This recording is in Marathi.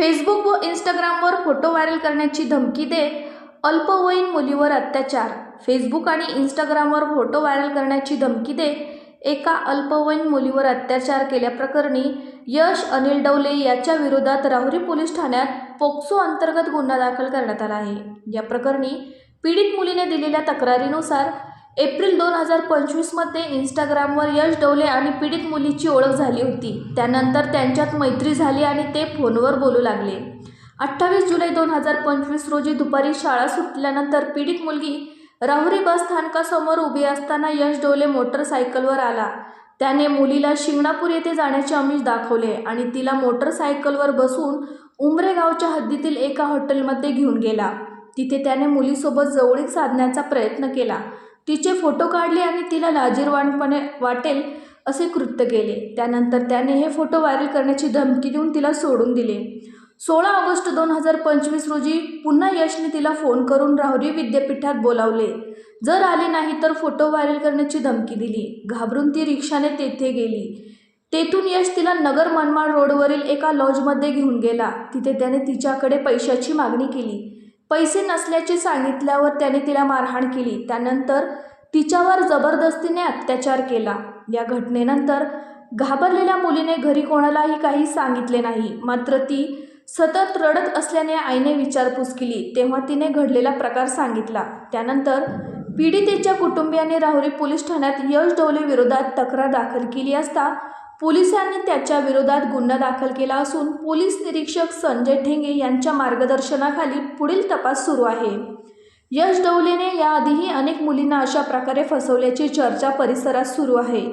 फेसबुक व इंस्टाग्रामवर फोटो व्हायरल करण्याची धमकी देत अल्पवयीन मुलीवर अत्याचार. फेसबुक आणि इंस्टाग्रामवर फोटो व्हायरल करण्याची धमकी देत एका अल्पवयीन मुलीवर अत्याचार केल्याप्रकरणी यश अनिल डवले याच्या विरोधात राहुरी पोलीस ठाण्यात पोक्सो अंतर्गत गुन्हा दाखल करण्यात आला आहे. या प्रकरणी पीडित मुलीने दिलेल्या तक्रारीनुसार एप्रिल दोन हजार पंचवीसमध्ये इंस्टाग्रामवर यश डवले आणि पीडित मुलीची ओळख झाली होती. त्यानंतर त्यांच्यात मैत्री झाली आणि ते फोनवर बोलू लागले. अठ्ठावीस जुलै दोन हजार पंचवीस रोजी दुपारी शाळा सुटल्यानंतर पीडित मुलगी राहुरी बस स्थानकासमोर उभी असताना यश डोले मोटरसायकलवर आला. त्याने मुलीला शिंगणापूर येथे जाण्याचे आमिष दाखवले आणि तिला मोटरसायकलवर बसून उमरे गावच्या हद्दीतील एका हॉटेलमध्ये घेऊन गेला. तिथे त्याने मुलीसोबत जवळीक साधण्याचा प्रयत्न केला. तिचे फोटो काढले आणि तिला लाजीरवाणपणे वाटेल असे कृत्य केले. त्यानंतर त्याने हे फोटो व्हायरल करण्याची धमकी देऊन तिला सोडून दिले. सोळा ऑगस्ट दोन हजार पंचवीस रोजी पुन्हा यशने तिला फोन करून राहुरी विद्यापीठात बोलावले. जर आले नाही तर फोटो व्हायरल करण्याची धमकी दिली. घाबरून ती रिक्षाने तेथे गेली. तेथून यश तिला नगर मनमाड रोडवरील एका लॉजमध्ये घेऊन गेला. तिथे त्याने तिच्याकडे पैशाची मागणी केली. पैसे नसल्याचे सांगितल्यावर त्याने तिला मारहाण केली. त्यानंतर तिच्यावर जबरदस्तीने अत्याचार केला. या घटनेनंतर घाबरलेल्या मुलीने घरी कोणालाही काही सांगितले नाही. मात्र ती सतत रडत असल्याने आईने विचारपूस केली. तेव्हा तिने घडलेला प्रकार सांगितला. त्यानंतर पीडितेच्या कुटुंबियांनी राहुरी पोलीस ठाण्यात यश डोले विरोधात तक्रार दाखल केली असता पोलिसांनी त्याच्या विरोधात गुन्हा दाखल केला असून पोलीस निरीक्षक संजय ठेंगे यांच्या मार्गदर्शनाखाली पुढील तपास सुरू आहे. यश डवलेने याआधीही अनेक मुलींना अशा प्रकारे फसवल्याची चर्चा परिसरात सुरू आहे.